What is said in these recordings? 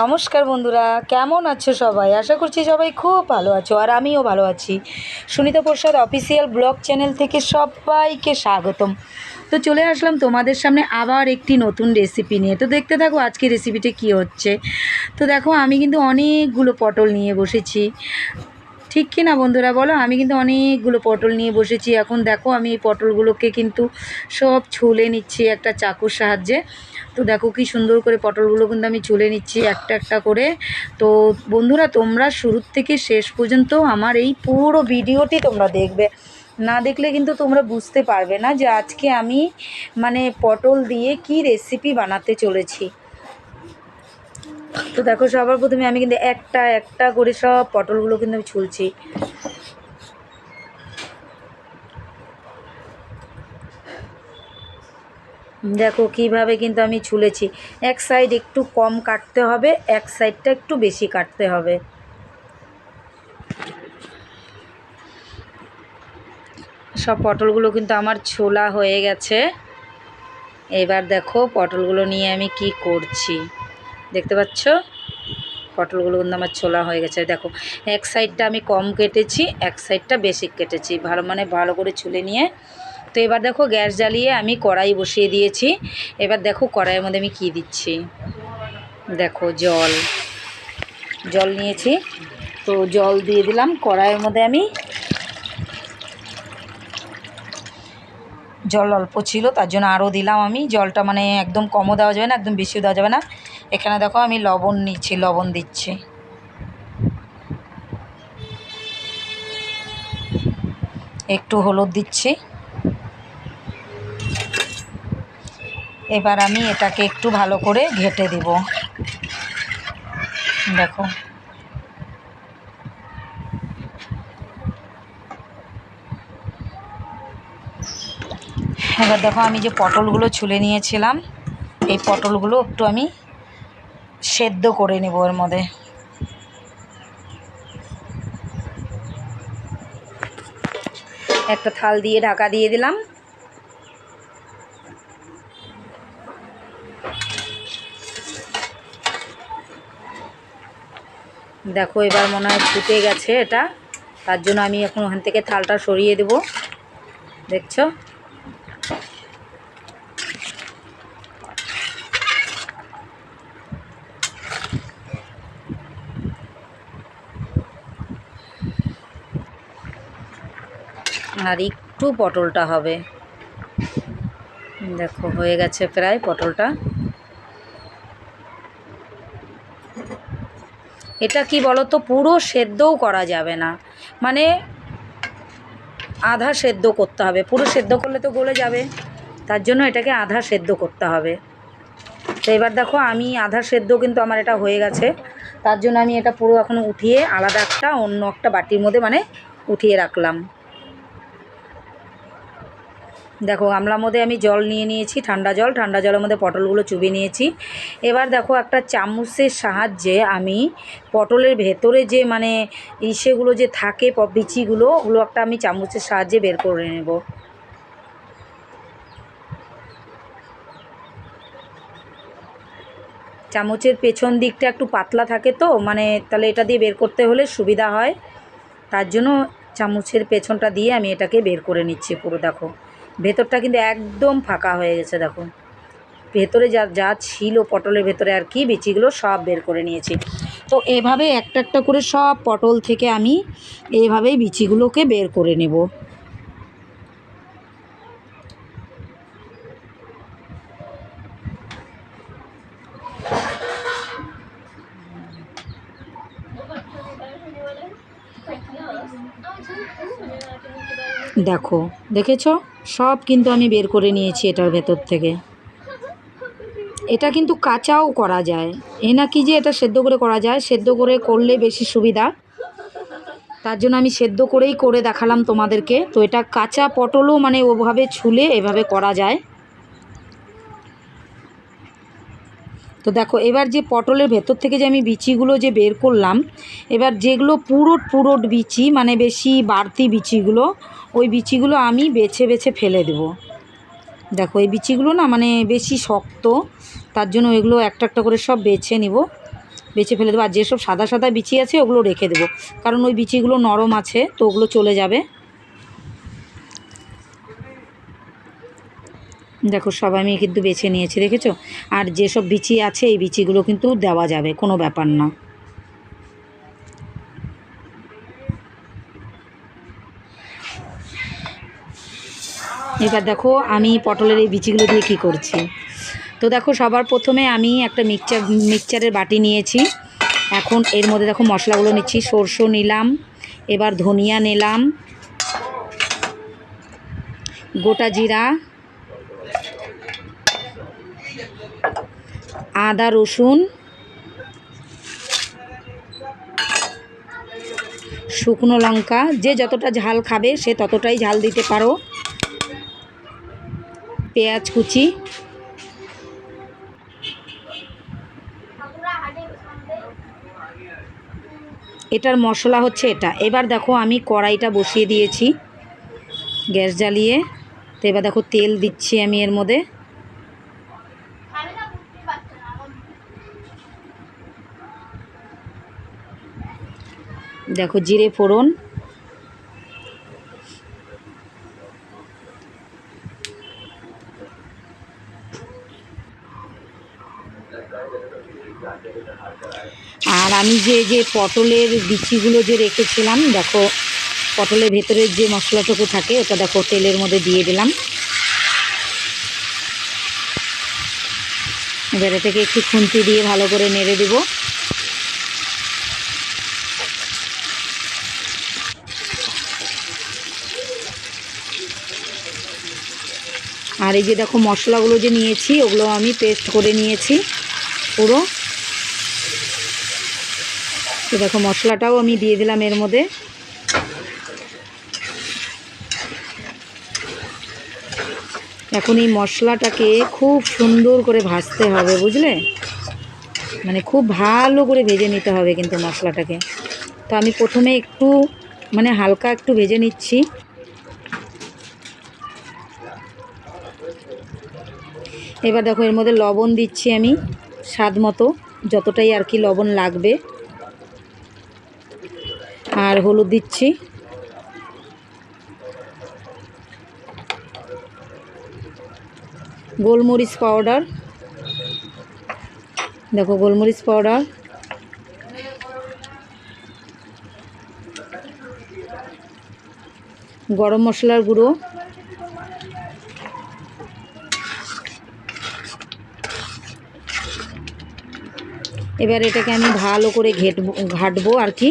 নমস্কার বন্ধুরা, কেমন আছো সবাই? আশা করছি সবাই খুব ভালো আছো আর আমিও ভালো আছি। Sunita Prasad, official blog channel থেকে সবাইকে স্বাগতম। তো চলে আসলাম তোমাদের সামনে আবার একটি নতুন রেসিপি নিয়ে। তো দেখতে থাকো আজকে রেসিপিটা কি হচ্ছে। তো দেখো, আমি কিন্তু অনেকগুলো পটল নিয়ে বসেছি। ঠিক কি না বন্ধুরা বলো? আমি কিন্তু অনেকগুলো পটল নিয়ে বসেছি। এখন দেখো আমি এই পটলগুলোকে কিন্তু সব ছুলে নিচ্ছি একটা চাকুর সাহায্যে। তো দেখো কি সুন্দর করে পটলগুলো কিন্তু আমি ছুলে নিচ্ছি একটা একটা করে। তো বন্ধুরা, তোমরা শুরুর থেকে শেষ পর্যন্ত আমার এই পুরো ভিডিওটি তোমরা দেখবে। না দেখলে কিন্তু তোমরা বুঝতে পারবে না যে আজকে আমি মানে পটল দিয়ে কি রেসিপি বানাতে চলেছি। তো দেখো, সবার প্রথমে আমি কিন্তু একটা একটা করে সব পটলগুলো কিন্তু আমি ছুলছি। দেখো, কীভাবে কিন্তু আমি ছুলেছি। এক সাইড একটু কম কাটতে হবে, এক সাইডটা একটু বেশি কাটতে হবে। সব পটলগুলো কিন্তু আমার ছোলা হয়ে গেছে। এবার দেখো, পটলগুলো নিয়ে আমি কি করছি। দেখতে পাচ্ছ? পটলগুলো কিন্তু আমার ছোলা হয়ে গেছে। দেখো, এক সাইডটা আমি কম কেটেছি, এক সাইডটা বেশি কেটেছি। ভালো মানে ভালো করে ছুলে নিয়ে। তো এবার দেখো, গ্যাস জ্বালিয়ে আমি কড়াই বসিয়ে দিয়েছি। এবার দেখো, কড়াইয়ের মধ্যে আমি কি দিচ্ছি? দেখো, জল। জল নিয়েছি। তো জল দিয়ে দিলাম। কড়াইয়ের মধ্যে আমি জল অল্প ছিল, তার জন্য আরও দিলাম আমি। জলটা মানে একদম কমও দেওয়া যাবে না, একদম বেশিও দেওয়া যাবে না। এখানে দেখো আমি লবণ নিচ্ছি, লবণ দিচ্ছি। একটু হলুদ দিচ্ছি। এবার আমি এটাকে একটু ভালো করে ঘেটে দেব। দেখো। এবার দেখো আমি যে পটলগুলো ছুলে নিয়েছিলাম, এই পটলগুলো একটু আমি সেদ্ধ করে নেব এর মধ্যে। একটা থাল দিয়ে ঢাকা দিয়ে দিলাম। দেখো, এবার মনে হয় ফুটে গেছে এটা। তার জন্য আমি এখন ওখান থেকে থালটা সরিয়ে দেব। দেখছ? আর একটু পটলটা হবে। দেখো, হয়ে গেছে প্রায় পটলটা। এটা কি বলো তো পুরো সেদ্ধও করা যাবে না। মানে আধা সেদ্ধ করতে হবে। পুরো সেদ্ধ করলে তো গলে যাবে। তার জন্য এটাকে আধা সেদ্ধ করতে হবে। তো এবার দেখো, আমি আধা সেদ্ধ কিন্তু আমার এটা হয়ে গেছে। তার জন্য আমি এটা পুরো এখন উঠিয়ে আলাদা একটা অন্য একটা বাটির মধ্যে মানে উঠিয়ে রাখলাম। দেখো গামলার মধ্যে আমি জল নিয়ে নিয়েছি, ঠান্ডা জল। ঠান্ডা জলের মধ্যে পটলগুলো চুবিয়ে নিয়েছি। এবার দেখো একটা চামচের সাহায্যে আমি পটলের ভেতরে যে মানে ইসেগুলো যে থাকে বিচিগুলো, ওগুলো একটা আমি চামচের সাহায্যে বের করে নেব। চামচের পেছন দিকটা একটু পাতলা থাকে তো মানে তাহলে এটা দিয়ে বের করতে হলে সুবিধা হয়। তার জন্য চামচের পেছনটা দিয়ে আমি এটাকে বের করে নিচ্ছি পুরো, দেখো। ভেতরটা কিন্তু একদম ফাঁকা হয়ে গেছে, দেখো। ভেতরে যা যা ছিল পটলের ভেতরে আর কি, বিচিগুলো সব বের করে নিয়েছি। তো এভাবে একটা একটা করে সব পটল থেকে আমি এইভাবেই বিচিগুলোকে বের করে নেব। দেখো, দেখেছ? সব কিন্তু আমি বের করে নিয়েছি এটার ভেতর থেকে। এটা কিন্তু কাঁচাও করা যায়। এ না কি যে এটা সেদ্ধ করে করা যায়? সেদ্ধ করে করলে বেশি সুবিধা। তার জন্য আমি সেদ্ধ করেই করে দেখালাম তোমাদেরকে। তো এটা কাঁচা পটলও মানে ওভাবে ছুলে এভাবে করা যায়। তো দেখো, এবার যে পটলের ভেতর থেকে যে আমি বিচিগুলো যে বের করলাম, এবার যেগুলো পুরোট পুরোট বিচি মানে বেশি বাড়তি বিচিগুলো ওই বিচিগুলো আমি বেছে বেছে ফেলে দেবো। দেখো, এই বিচিগুলো না মানে বেশি শক্ত, তার জন্য ওইগুলো একটা একটা করে সব বেছে নিব, বেছে ফেলে দেবো। আর যেসব সাদা সাদা বিচি আছে, ওগুলো রেখে দেবো। কারণ ওই বিচিগুলো নরম আছে, তো ওগুলো চলে যাবে। দেখো, সব আমি কিন্তু বেছে নিয়েছি, দেখেছ? আর যেসব বিচি আছে, এই বিচিগুলো কিন্তু দেওয়া যাবে, কোনো ব্যাপার না। এবার দেখো আমি পটলের এই বিচিগুলো দিয়ে কি করছি। তো দেখো সবার প্রথমে আমি একটা মিক্সচার মিক্সচারের বাটি নিয়েছি। এখন এর মধ্যে দেখো মশলাগুলো নিচ্ছি, সরষে নিলাম, এবার ধনিয়া নিলাম, গোটা জিরা, আদা, রসুন, শুকনো লঙ্কা, যে যতটা ঝাল খাবে সে ততটাই ঝাল দিতে পারো। পেঁয়াজ কুচি। এটার মশলা হচ্ছে এটা। এবার দেখো আমি কড়াইটা বসিয়ে দিয়েছি গ্যাস জ্বালিয়ে। তো এবার দেখো তেল দিচ্ছি আমি এর মধ্যে। দেখো জিরে ফোড়ন আর আমি যে যে পটলের বিচিগুলো যে রেখেছিলাম, দেখো, পটলের ভেতরের যে মশলাটুকু থাকে, ওটা দেখো তেলের মধ্যে দিয়ে দিলাম। এবার এটাকে একটু খুন্তি দিয়ে ভালো করে নেড়ে দেবো। আর এই যে দেখো মশলাগুলো যে নিয়েছি, ওগুলো আমি পেস্ট করে নিয়েছি, পুরো। তো দেখো মশলাটাও আমি দিয়ে দিলাম এর মধ্যে। এখন এই মশলাটাকে খুব সুন্দর করে ভাজতে হবে, বুঝলে? মানে খুব ভালো করে ভেজে নিতে হবে কিন্তু মশলাটাকে। তো আমি প্রথমে একটু মানে হালকা একটু ভেজে নিচ্ছি। এবার দেখো এর মধ্যে লবণ দিচ্ছি আমি, স্বাদ মতো, যতটাই আর কি লবণ লাগবে। আর হলুদ দিচ্ছি। গোলমরিচ পাউডার। দেখো, গোলমরিচ পাউডার। গরম মশলার গুঁড়ো। এবার এটাকে আমি ভালো করে ঘেটবো, ঘাটবো আর কি।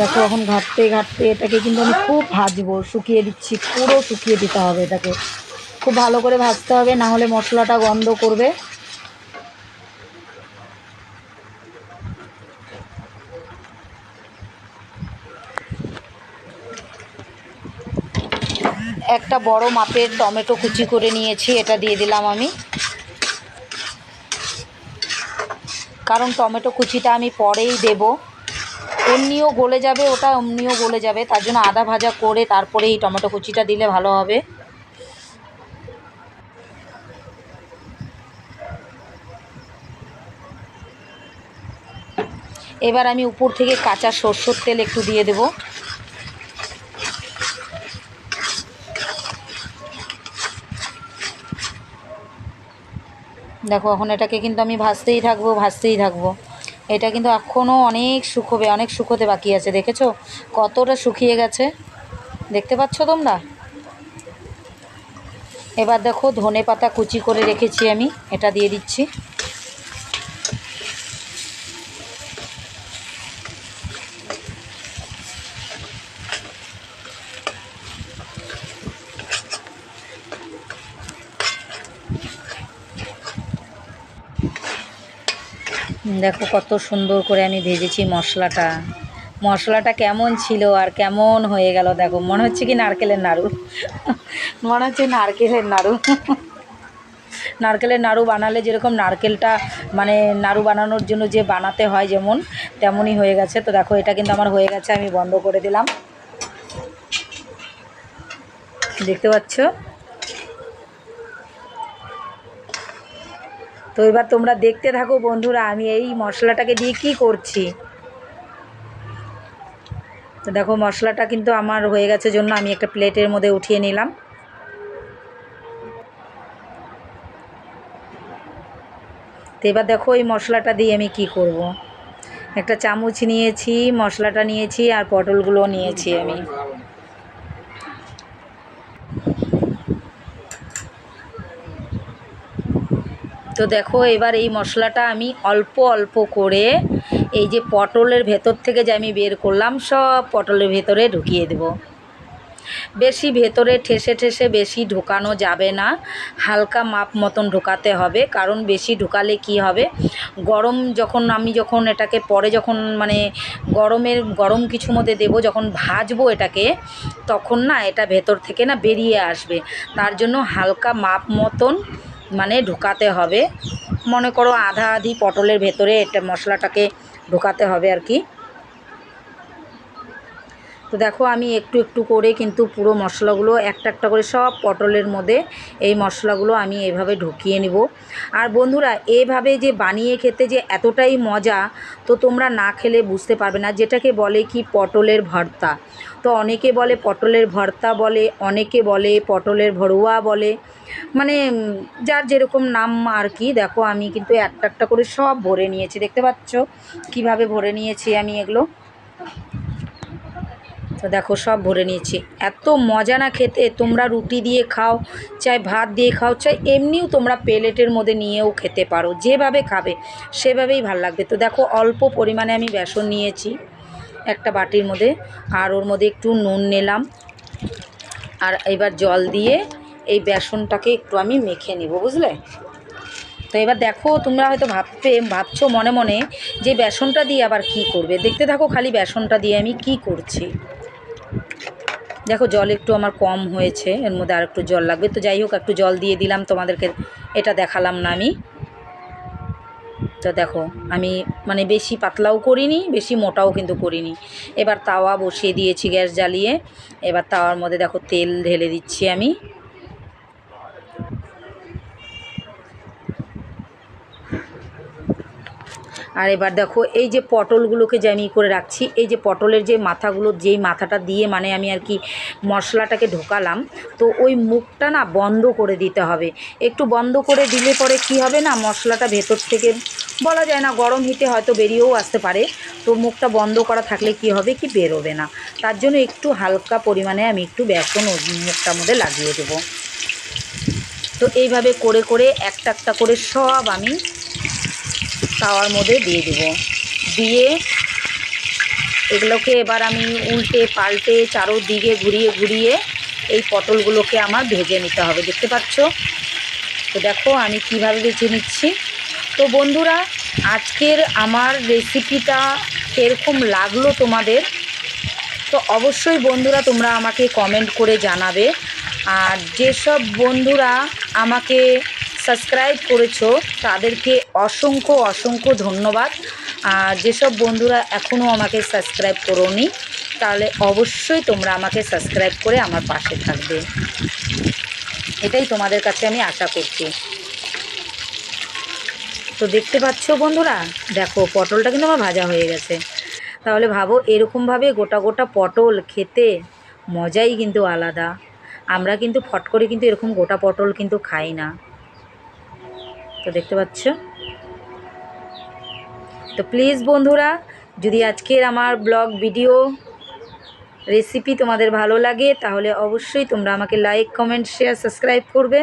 দেখো এখন ঘাটতে ঘাটতে এটাকে কিন্তু আমি খুব ভাজবো, শুকিয়ে দিচ্ছি, পুরো শুকিয়ে দিতে হবে এটাকে। খুব ভালো করে ভাজতে হবে, না হলে মশলাটা গন্ধ করবে। একটা বড় মাপের টমেটো কুচি করে নিয়েছি, এটা দিয়ে দিলাম আমি। কারণ টমেটো কুচিটা আমি পরেই দেব। এমনিও গলে যাবে, ওটা এমনিও গলে যাবে। তার জন্য আদা ভাজা করে তারপরে এই টমেটো কুচিটা দিলে ভালো হবে। এবার আমি উপর থেকে কাঁচা সর্ষের তেল একটু দিয়ে দেবো। দেখো, এখন এটাকে কিন্তু আমি ভাজতেই থাকব ভাজতেই থাকব। এটা কিন্তু এখনও অনেক শুকোবে অনেক শুকোতে বাকি আছে, দেখেছ? কতটা শুকিয়ে গেছে। দেখতে পাচ্ছ তোমরা? এবার দেখো ধনে পাতা কুচি করে রেখেছি আমি, এটা দিয়ে দিচ্ছি। দেখো কত সুন্দর করে আমি ভেজেছি মশলাটা। মশলাটা কেমন ছিল আর কেমন হয়ে গেল দেখো, মনে হচ্ছে কি নারকেলের নাড়ু। মনে হচ্ছে নারকেলের নাড়ু। নারকেলের নাড়ু বানালে যেরকম নারকেলটা মানে নাড়ু বানানোর জন্য যে বানাতে হয় যেমন, তেমনই হয়ে গেছে। তো দেখো, এটা কিন্তু আমার হয়ে গেছে, আমি বন্ধ করে দিলাম। দেখতে পাচ্ছ? তো এবার তোমরা দেখতে থাকো বন্ধুরা, আমি এই মশলাটাকে দিয়ে কি করছি। তো দেখো, মশলাটা কিন্তু আমার হয়ে গেছে জন্য আমি একটা প্লেটের মধ্যে উঠিয়ে নিলাম। তো এবার দেখো, এই মশলাটা দিয়ে আমি কি করব। একটা চামচ নিয়েছি, মশলাটা নিয়েছি আর পটলগুলো নিয়েছি আমি। তো দেখো, এবার এই মশলাটা আমি অল্প অল্প করে এই যে পটলের ভেতর থেকে যে আমি বের করলাম, সব পটলের ভেতরে ঢুকিয়ে দেব। বেশি ভেতরে ঠেসে ঠেসে বেশি ঢোকানো যাবে না, হালকা মাপ মতন ঢোকাতে হবে, কারণ বেশি ঢোকালে কি হবে? গরম যখন, আমি যখন এটাকে পরে যখন মানে গরমের, গরম কিছু মধ্যে দেবো, যখন ভাজবো এটাকে, তখন না এটা ভেতর থেকে না বেরিয়ে আসবে। তার জন্য হালকা মাপ মতন মানে ঢোকাতে হবে। মনে করো আধা আধি পটলের ভেতরে এটা মশলাটাকে ঢোকাতে হবে আর কি। তো দেখো আমি একটু একটু করে কিন্তু পুরো মশলাগুলো একটা একটা করে সব পটলের মধ্যে এই মশলাগুলো আমি এভাবে ঢুকিয়ে নিব। আর বন্ধুরা, এভাবে যে বানিয়ে খেতে যে এতটাই মজা, তো তোমরা না খেলে বুঝতে পারবে না। যেটাকে বলে কি পটলের ভর্তা। তো অনেকে বলে পটলের ভর্তা বলে, অনেকে বলে পটলের ভরুয়া বলে। মানে যার যেরকম নাম আর কি, দেখো আমি কিন্তু একটা একটা করে সব ভরে নিয়েছি। দেখতে পাচ্ছ? কীভাবে ভরে নিয়েছি আমি এগুলো? তো দেখো, সব ভরে নিয়েছি। এত মজা না খেতে, তোমরা রুটি দিয়ে খাও, চাই ভাত দিয়ে খাও, চাই এমনিও তোমরা প্লেটের মধ্যে নিয়েও খেতে পারো, যেভাবে খাবে সেভাবেই ভালো লাগবে। তো দেখো, অল্প পরিমাণে আমি বেসন নিয়েছি একটা বাটির মধ্যে, আর ওর মধ্যে একটু নুন নিলাম, আর এবার জল দিয়ে এই বেসনটাকে একটু আমি মেখে নেব, বুঝলে? তো এবার দেখো, তোমরা হয়তো ভাববে, ভাবছ মনে মনে যে বেসনটা দিয়ে আবার কি করবে? দেখতে থাকো খালি বেসনটা দিয়ে আমি কি করছি। দেখো, জল একটু আমার কম হয়েছে, এর মধ্যে আর একটু জল লাগবে। তো যাই হোক, একটু জল দিয়ে দিলাম তোমাদেরকে, এটা দেখালাম না আমি। তো দেখো, আমি মানে বেশি পাতলাও করিনি, বেশি মোটাও কিন্তু করিনি। এবার তাওয়া বসিয়ে দিয়েছি গ্যাস জ্বালিয়ে। এবার তাওয়ার মধ্যে দেখো তেল ঢেলে দিচ্ছি আমি। আর এবার দেখো, এই যে পটলগুলোকে যে আমি করে রাখছি, এই যে পটলের যে মাথাগুলো, যেই মাথাটা দিয়ে মানে আমি আর কি মশলাটাকে ঢোকালাম, তো ওই মুখটা না বন্ধ করে দিতে হবে। একটু বন্ধ করে দিলে পরে কি হবে না, মশলাটা ভেতর থেকে বলা যায় না, গরম হিটে হয়তো বেরিয়েও আসতে পারে। তো মুখটা বন্ধ করা থাকলে কি হবে কি বেরোবে না। তার জন্য একটু হালকা পরিমাণে আমি একটু বেসন মুখটার মধ্যে লাগিয়ে দেবো। তো এইভাবে করে করে একটা একটা করে সব আমি তাওয়ার মধ্যে দিয়ে দেবো। দিয়ে এগুলোকে এবার আমি উল্টে পাল্টে চারোদিকে ঘুরিয়ে ঘুরিয়ে এই পটলগুলোকে আমার ভেজে নিতে হবে, দেখতে পাচ্ছ? তো দেখো আমি কীভাবে ভেজে নিচ্ছি। তো বন্ধুরা, আজকের আমার রেসিপিটা কীরকম লাগল তোমাদের? তো অবশ্যই বন্ধুরা তোমরা আমাকে কমেন্ট করে জানাবে। আর যেসব বন্ধুরা আমাকে সাবস্ক্রাইব করেছ, তাদেরকে অসংখ্য অসংখ্য ধন্যবাদ। আর যেসব বন্ধুরা এখনও আমাকে সাবস্ক্রাইব করোনি, তাহলে অবশ্যই তোমরা আমাকে সাবস্ক্রাইব করে আমার পাশে থাকবে। এটাই তোমাদের কাছে আমি আশা করছি। তো দেখতে পাচ্ছ বন্ধুরা, দেখো পটলটা কিন্তু আমার ভাজা হয়ে গেছে। তাহলে ভাবো এরকমভাবে গোটা গোটা পটল খেতে মজাই কিন্তু আলাদা। আমরা কিন্তু ফট করে কিন্তু এরকম গোটা পটল কিন্তু খাই না। তো দেখতে পাচ্ছ? তো প্লিজ বন্ধুরা, যদি আজকের আমার ব্লগ ভিডিও রেসিপি তোমাদের ভালো লাগে, তাহলে অবশ্যই তোমরা আমাকে লাইক কমেন্ট শেয়ার সাবস্ক্রাইব করবে।